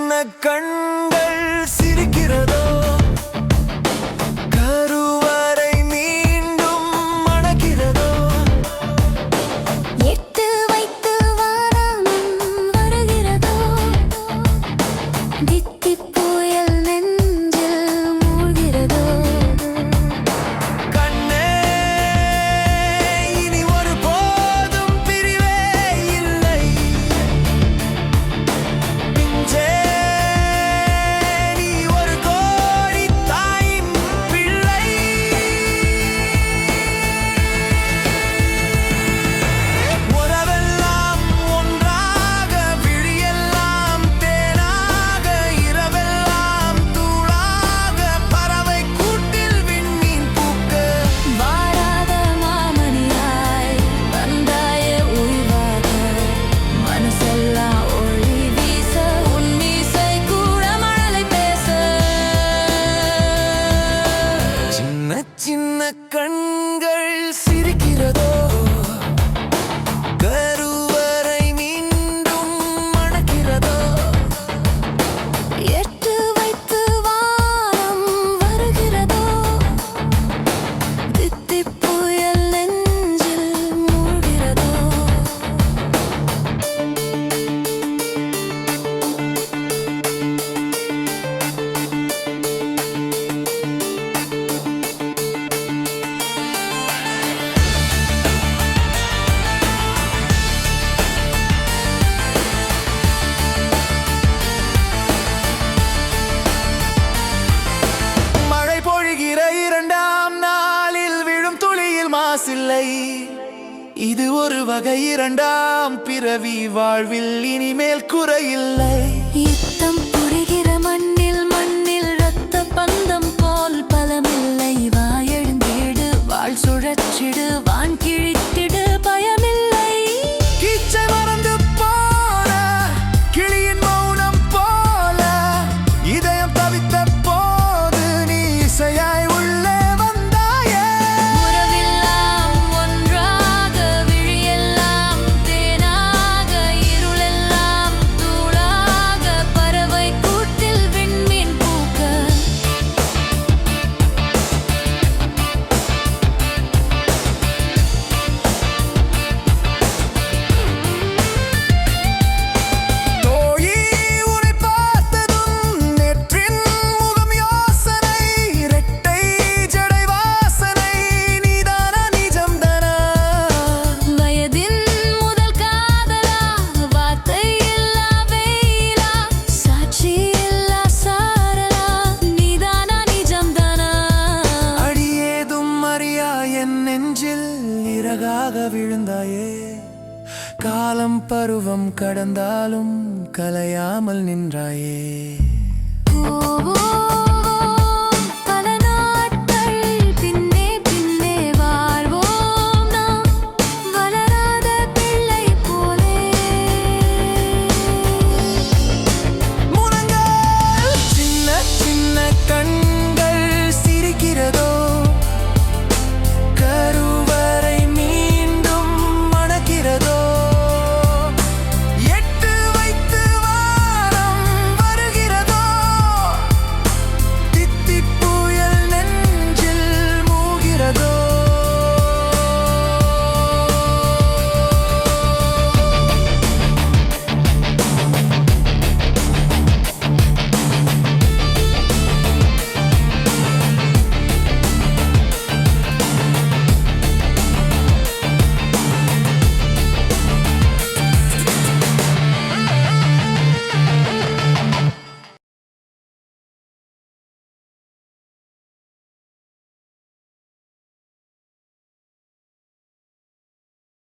கண்ண கண்கள் சிரிக்கிறதோ? கரு இல்லை. இது ஒரு வகை இரண்டாம் பிறவி வாழ்வில் இனிமேல் குறையில்லை. யுத்தம் அழகாக விழுந்தாயே. காலம் பருவம் கடந்தாலும் கலையாமல் நின்றாயே.